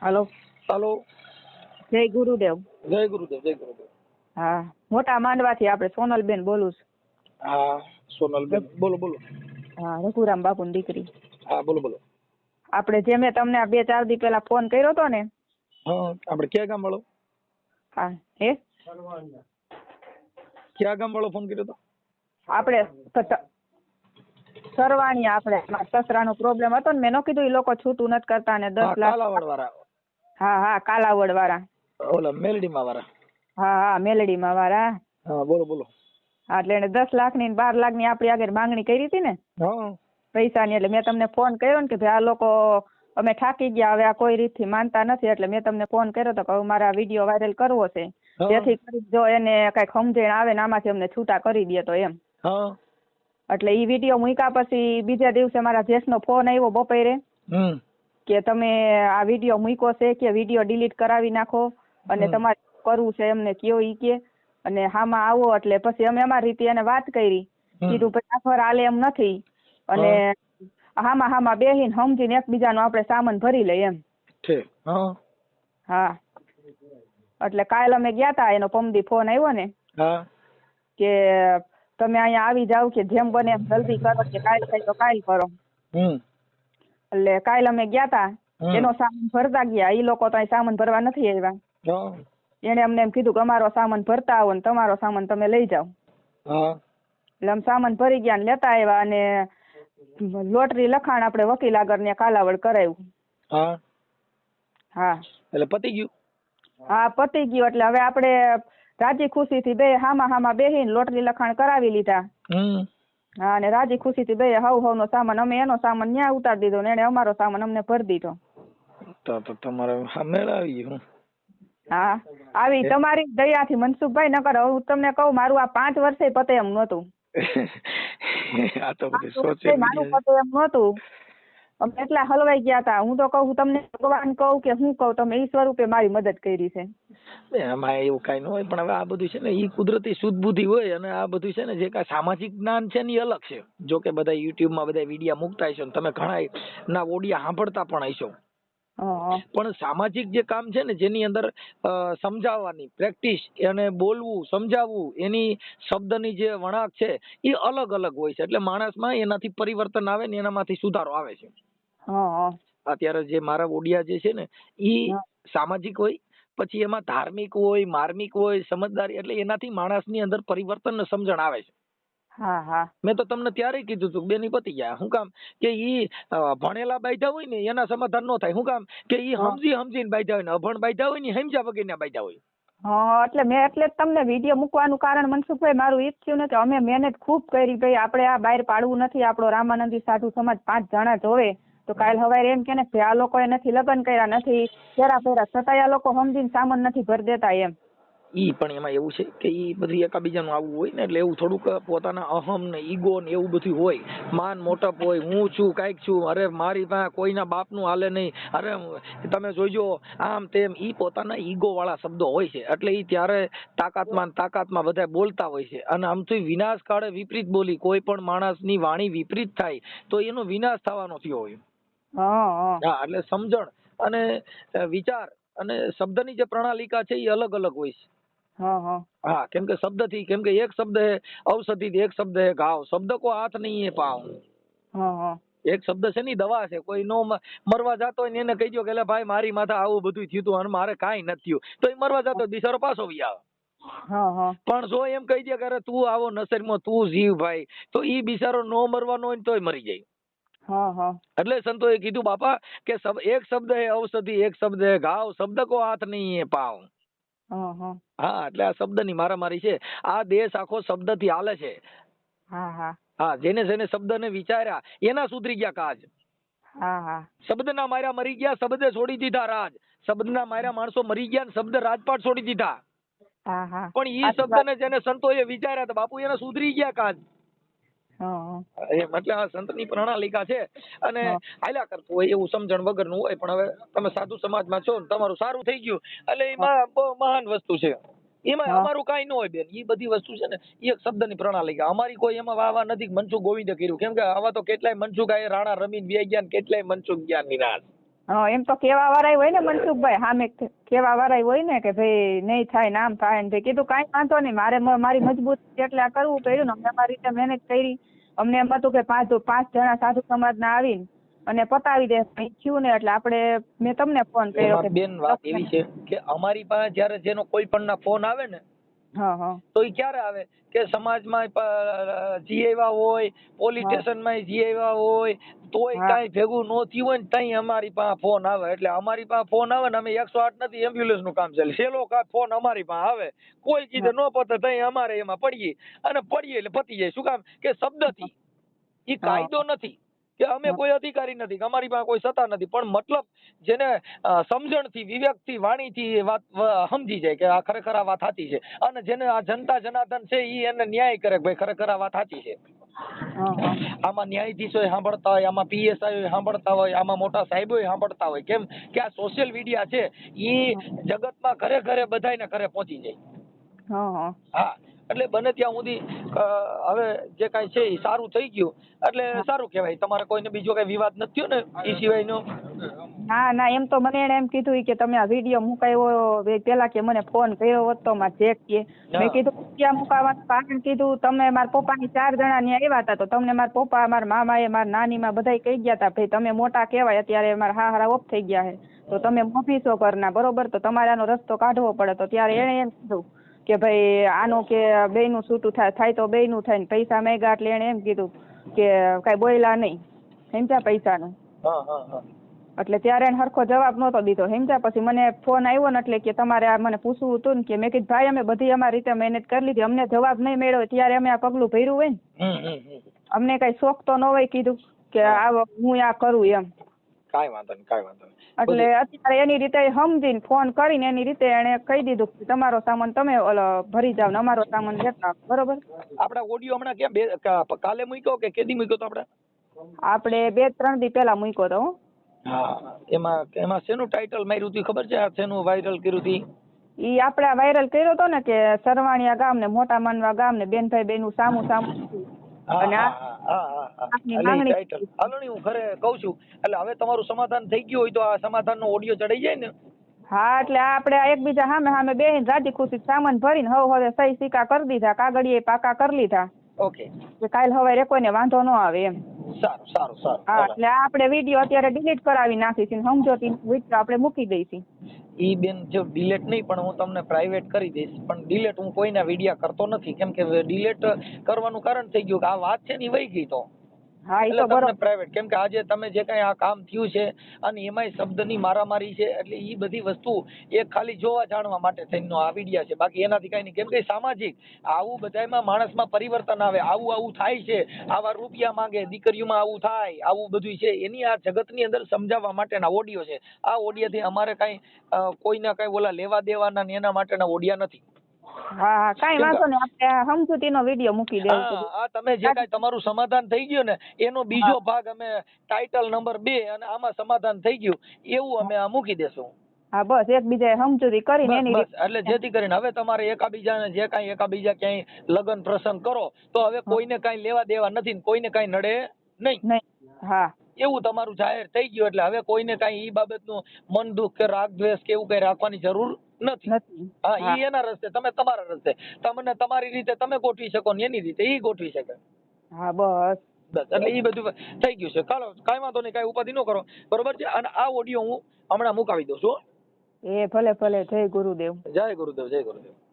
હાલો. હાલો. જય ગુરુદેવ. જય ગુરુદેવ જય ગુરુદેવ. હા મોટા માંડવાથી આપણે સોનલબેન બોલું છું. હા સોનલબેન. બોલો બોલો. હા રઘુરામ બાપુની દીકરી. હા બોલો બોલો. આપણે જે મેં તમને આ બે ચાર દી પહેલા ફોન કર્યો હતો ને. હા આપણે ક્યાં ગામ વાળો? હા હે? ક્યાં ગામ વાળો ફોન કર્યો હતો આપણે સરવાણી આપણે સસરાનો પ્રોબ્લેમ હતો ને મેં ન કીધું એ લોકો છૂટું નથી કરતા ને દસ લાખ. હા હા કાલાવડ વાળા. ઓલા મેલડીમાં વાળા. હા હા મેલડીમાં વાળા. હા બોલો બોલો. હા એટલે એને દસ લાખની બાર લાખની આપણી આગળ માંગણી કરી હતી ને? પૈસા ની એટલે મેં તમને ફોન કર્યો ને કે ભાઈ આ લોકો અમે થાકી ગયા હવે આ કોઈ રીતથી માનતા નથી એટલે મેં તમને ફોન કર્યો હતો કે હવે મારા વીડિયો વાયરલ કરવો છે. જેથી કરી જો એને કઈ સમજણ આવે ને આમાંથી અમને છૂટા કરી દે તો એમ. એટલે ઈ વીડિયો મૂક્યા પછી બીજા દિવસે મારા જેઠનો ફોન આવ્યો બપોરે. કે તમે આ વીડિયો મૂક્યો છે કે વીડિયો ડિલીટ કરાવી નાખો અને તમારે કરવું છે એમને કયો ઈ કે. અને હામાં આવો એટલે પછી અમે અમારી રીતે એને વાત કરી. કીધું ભાઈ આફર હાલે એમ નથી. અને હામાં હામાં બેહીને સમજીને એકબીજાનો આપણે સામાન ભરી લઈએ એમ. હા. હા. એટલે કાલ અમે ગયા તા એનો પમદી ફોન આવ્યો ને. કે તમે અહીંયા આવી જાવ કે જેમ બને એમ જલ્દી કરો કે કાલ થાય તો કાલ કરો. એટલે કાલ અમે ગયા તા એનો સામાન ભરતા ગયા. ઈ લોકો તો સામાન ભરવા નથી આવ્યા. એને અમને એમ કીધું કે અમારો સામાન ભરતા આવો ને તમારો સામાન તમે લઈ જાઓ. એટલે અમે સામાન ભરી ગયા ને લેતા આવ્યા અને લોટરી લખાણ આપણે વકીલ આગળ ને કાલાવડ કરાવ્યું હા. એટલે પતી ગયું? હા પતી ગયું. એટલે હવે આપણે રાજી ખુશી થી બે હામા હામા બેહીને લોટરી લખાણ કરાવી લીધા. હા ને રાજી ખુશીથી બે હવ હવનો સામાન અમે એનો સામાન ન્યા ઉતારી દીધો ને એને અમારો સામાન અમને ભરી દીધો. તો તો તમારે હા મેળ આવી ગયું હા આવી તમારી દયાથી મનસુખભાઈ નકર હવે હું તમને કહું મારું આ પાંચ વર્ષે પતે એમ નહોતું. આ તો બધું સોચે મારું પતે એમ નહોતું. અમે એટલા હલવાઈ ગયા હતા હું તો કહું તમને ભગવાન કહું કે હું કહું તમે એ સ્વરૂપે મારી મદદ કરી છે. એમાં એવું કઈ ન હોય પણ હવે આ બધું છે ને એ કુદરતી શુદ્ધ બુદ્ધિ હોય અને આ બધું છે ને જે કાંઈ સામાજિક જ્ઞાન છે ને એ અલગ છે. જો કે બધા યુટ્યુબમાં બધા વિડીયા મૂકતા હશો તમે ઘણા ના ઓડિયા સાંભળતા પણ હશો. પણ સામાજિક જે કામ છે ને જેની અંદર સમજાવવાની પ્રેક્ટિસ અને બોલવું સમજાવવું એની શબ્દની જે વણાક છે એ અલગ અલગ હોય છે. એટલે માણસમાં એનાથી પરિવર્તન આવે ને એનામાંથી સુધારો આવે છે. અત્યારે જે મારા ઓડિયા જે છે ને ઈ સામાજિક હોય પછી એમાં ધાર્મિક હોય માર્મિક હોય સમજદારી એટલે એનાથી માણસની અંદર પરિવર્તન સમજણ આવે છે. હા હા. મેં તો તમને ત્યારે કીધું હતું બેની પતિ ગયા. શું કામ કે ઈ ભણેલા બાયધા હોય ને એના સમાધાન નો થાય. શું કામ કે ઈ હા. સમજી સમજીને બાયધા હોય ને અભણ બાયધા હોય ને સમજ્યા વગરના બાયધા હોય. હા એટલે મેં એટલે તમને વીડિયો મૂકવાનું કારણ મનસુખભાઈ મારું એ જ થયું ને કે અમે મહેનત ખૂબ કરી ભાઈ આપણે આ બહાર પાડવું નથી. આપણો રામાનંદી સાધુ સમાજ પાંચ જણા જોવે તો કાલ હવારે એમ કે કે આ લોકોએ નથી લગ્ન કર્યા નથી ફેરા ફેરા છતાંય આ લોકો સમજીને સામાન નથી ભરી દેતા એમ. ઈ પણ એમાં એવું છે કે ઈ બધી એકાબીજાનું આવું હોય ને એટલે એવું થોડુંક પોતાના અહમ ને ઈગો ને એવું બધું હોય. માન મોટપ હોય, હું છું, કાંઈક છું, અરે મારી પાસે કોઈના બાપનું હાલે નહીં. અરે તમે જોઈજો, આમ તેમ ઈ પોતાના ઈગો વાળા શબ્દો હોય છે. એટલે ઈ ત્યારે તાકાતમાં તાકાતમાં બધા બોલતા હોય છે. અને આમ તો વિનાશ કાળે વિપરીત બોલી કોઈ પણ માણસની વાણી વિપરીત થાય, તો એનો વિનાશ થવાનો થયો હોય. હા એટલે સમજણ અને વિચાર અને શબ્દની જે પ્રણાલિકા છે એ અલગ અલગ હોય છે. હા કેમ કે શબ્દથી કેમ કે એક શબ્દ હે ઔષધિ એક શબ્દ હે ઘાવ. શબ્દ કો હાથ નહીં હે પાવ એક શબ્દ છે ની દવા છે. કોઈ નો મરવા જતો હોય ને એને કહી દો કે ભાઈ મારી માથે આવું બધું થયું તું અને મારે કાંઈ નથી થયું. તો એ મરવા જતો બિચારો પાછો વી આવે. પણ જો એમ કહી દે કે અરે તું આવો નસરમાં તું જીવ ભાઈ તો ઈ બિચારો નો મરવાનો હોય ને તોય મરી જાય. હા સંતો એ કીધું બાપા કે સબ એક શબ્દ હે ઔષધિ એક શબ્દ હે ઘાવ શબ્દ કો હાથ નહીં હે પાવ. હા એટલે આ શબ્દની મારામારી છે. આ દેશ આખો શબ્દથી હાલે છે. હા હા. જેને શબ્દ ને વિચાર્યા એના સુધરી ગયા કાજ. શબ્દ ના માર્યા મરી ગયા શબ્દે છોડી દીધા રાજ. શબ્દ ના માર્યા માણસો મરી ગયા ને શબ્દ રાજપાટ છોડી દીધા. પણ ઈ શબ્દ ને જેને સંતો એ વિચાર્યા તો બાપુ એને સુધરી ગયા કાજ. એમ એટલે આ સંતની પ્રણાલિકા છે. અને. હાલ્યા કરતું હોય એવું સમજણ વગરનું હોય પણ હવે તમે સાધુ સમાજમાં છો ને તમારું સારું થઈ ગયું. એટલે એમાં બહુ મહાન વસ્તુ છે. એમાં અમારું કાંઈ ન હોય બેન એ બધી વસ્તુ છે ને એ એક શબ્દની પ્રણાલિકા. અમારી કોઈ એમાં વાવા નથી મનસુખ ગોવિંદે કર્યું. કેમ કે આવા તો કેટલાય મનસુખ આ રાણા રમીન વ્યાય ગયા ને કેટલાય મનસુખ ગયા નિરાશ હા એમ તો કેવા વાળા હોય ને મનસુખભાઈ સામે કેવા વાળા હોય ને કે ભાઈ નહીં થાય ને આમ થાય ને કીધું કાંઈ વાંધો નહીં મારે મારી મજબૂત એટલે આ કરવું પડ્યું ને અમે અમારી રીતે મહેનત કરી. અમને એમ હતું કે પાંચ પાંચ જણા સાધુ સમાજના આવીને અને પતાવી દે. થયું ને એટલે આપણે મેં તમને ફોન કર્યો બેન વાત એવી છે કે અમારી પાસે જ્યારે જેનો કોઈ પણ ના ફોન આવે ને તો એ ક્યારે આવે? કે સમાજમાં જી આવ્યા હોય પોલીસ સ્ટેશનમાં જી આવ્યા હોય તોય. કાંઈ ભેગું ન થયું હોય ને તઈ અમારી પાસે ફોન આવે. એટલે અમારી પાસે ફોન આવે ને અમે એકસો આઠ નથી એમ્બ્યુલન્સનું કામ ચાલે. કા ફોન અમારી પાસે આવે. કોઈ કીધે ન પતે તઈ અમારે એમાં પડીએ. અને પડીએ એટલે પતી જાય. શું કામ? કે શબ્દથી એ કાયદો નથી. કે અમે કોઈ અધિકારી નથી કે અમારી પાસે કોઈ સત્તા નથી. પણ મતલબ જેને સમજણથી વિવેકથી વાણીથી એ વાત સમજી જાય કે આ ખરેખર આ વાત સાચી છે. અને જેને આ જનતા જનાર્દન છે એ એને ન્યાય કરે કે ભાઈ ખરેખર આ વાત સાચી છે. આમાં ન્યાયાધીશો સાંભળતા હોય આમાં પીએસઆઈ સાંભળતા હોય આમાં મોટા સાહેબો સાંભળતા હોય. કેમ કે આ સોશિયલ મીડિયા છે ઈ જગતમાં ઘરે ઘરે બધાને ઘરે પહોંચી જાય. હા. એટલે બને ત્યાં સુધી હવે જે કાંઈ છે એ સારું થઈ ગયું. એટલે સારું કહેવાય. તમારે કોઈને બીજો કઈ વિવાદ નથી થયો ને એ સિવાયનો? ના ના એમ તો મને એને એમ કીધું કે તમે આ વીડિયો મુકાયો પેલા કે મને ફોન કર્યો હતો માં ચેક કે. મેં કીધું ક્યાં મુકાવાનું કારણ કીધું તમે મારા પપ્પા ની ચાર જણા ત્યાં આવ્યા હતા તો તમને મારા પપ્પા મારા મામા એ મારા નાની માં બધા કહી ગયા હતા ભાઈ તમે મોટા કહેવાય અત્યારે મારા હા હારા ઓફ થઈ ગયા છે. તો તમે મોભીસો કરના બરોબર? તો તમારે આનો રસ્તો કાઢવો પડે. તો ત્યારે એને એમ કીધું કે ભાઈ આનું કે બેયનું છૂટું થાય થાય તો બેયનું થાય ને પૈસા માંગ્યા એટલે એણે એમ કીધું કે કાંઈ બોયલા નહીં સમજ્યા પૈસાનું. એટલે ત્યારે એને સરખો જવાબ નહોતો દીધો. સમજ્યા પછી મને ફોન આવ્યો ને એટલે કે તમારે આ મને પૂછવું હતું ને કે મેં કીધું ભાઈ અમે બધી અમારી રીતે મહેનત કરી લીધી. અમને જવાબ નહીં મળ્યો ત્યારે અમે આ પગલું ભર્યું હોય ને. અમને કઈ શોખ તો ન હોય કીધું કે આ હું આ કરું એમ. કાંઈ વાંધો નહીં કાંઈ વાંધો નહીં. એટલે અત્યારે એની રીતે સમજીને ફોન કરીને એની રીતે એને કહી દીધું કે તમારો સામાન તમે ભરી જાવ ને અમારો સામાન લેતા બરોબર? આપડા ઓડિયો હમણાં કેમ બે કાલે મૂક્યો કે કેદી મૂક્યો તો આપણે? આપણે બે ત્રણ દી પહેલા મૂક્યો તો હા. એમાં એમાં શેનું ટાઇટલ માર્યું હતું ખબર છે? આ શેનું વાયરલ કર્યું હતું ઈ આપણે વાયરલ કર્યો હતો ને કે સરવાણિયા ગામ ને મોટા માનવા ગામ ને બેનભાઈ બેનું સામું સામું અને હા આ- હા એટલે કહું છું. હવે તમારું સમાધાન થઈ ગયું હોય તો આ સમાધાનનો ઓડિયો ચડાઈ જાય ને? હા એટલે આપણે એકબીજા સામે સામે બેહીને રાજી ખુશી સામાન ભરીને હવે હવે સહી સિક્કા કરી દીધા કાગળિયે પાકા કરી લીધા. ઓકે કાલ હવે કોઈને વાંધો ન આવે એમ. સારું સારું સારું. હા એટલે આપણે વીડિયો અત્યારે ડિલીટ કરાવી નાખીશું સમજોતી વીડિયો આપણે મૂકી દઈશું. ઈ બેન જો ડિલેટ નહીં પણ હું તમને પ્રાઇવેટ કરી દઈશ. પણ ડિલેટ હું કોઈના વિડીયા કરતો નથી. કેમ કે ડિલેટ કરવાનું કારણ થઈ ગયું કે આ વાત છે ને ઈ વહી ગઈ તો. હા એ તો બરોબર પ્રાઇવેટ કેમ કે આજે તમે જે કઈ આ કામ થયું છે અને એમાંય શબ્દની મારામારી છે એટલે એ બધી વસ્તુ એ ખાલી જોવા જાણવા માટે થઈને આવી ગયા છે. બાકી એનાથી કઈ નહીં. કેમ કે સામાજિક આવું બધાયમાં માણસમાં પરિવર્તન આવે આવું આવું થાય છે આવા રૂપિયા માંગે દીકરીઓમાં આવું થાય આવું બધું છે. એની આ જગતની અંદર સમજાવવા માટેના ઓડિયો છે. આ ઓડિયાથી અમારે કઈ કોઈના કઈ ઓલા લેવા દેવાના ને એના માટેના ઓડિયા નથી. હા હા કાંઈ વાંધો નહીં આપણે સમજૂતીનો વીડિયો મૂકી દેવું હા આ તમે જે કાંઈ તમારું સમાધાન થઈ ગયું ને એનો બીજો ભાગ અમે ટાઇટલ નંબર બે અને આમાં સમાધાન થઈ ગયું એવું અમે આ મૂકી દેશું. હા બસ એકબીજા સમજૂતી કરીને એની એટલે જેથી કરીને હવે તમારે એકાબીજાને જે કાંઈ એકાબીજા ક્યાંય લગ્ન પ્રસંગ કરો તો હવે કોઈને કાંઈ લેવા દેવા નથી કોઈને કાંઈ નડે નહીં. નહીં હા. એવું તમારું જાહેર થઈ ગયું એટલે હવે કોઈને કાંઈ ઈ બાબતનું મન દુઃખ કે રાગ દ્વેષ કે એવું કઈ રાખવાની જરૂર નથી. હા. ઈ એના રસ્તે તમે તમારા રસ્તે. તમને તમારી રીતે તમે ગોઠવી શકો ને એની રીતે ઈ ગોઠવી શકે. હા બસ. બસ એટલે ઈ બધું થઈ ગયું છે. ચાલો કાઈ વાંધો નહીં કાઈ ઉપાધિ ન કરો. બરોબર છે? અને આ ઓડિયો હું હમણાં મુકાવી દઉં છું એ ભલે ભલે. જય ગુરુદેવ. જય ગુરુદેવ જય ગુરુદેવ.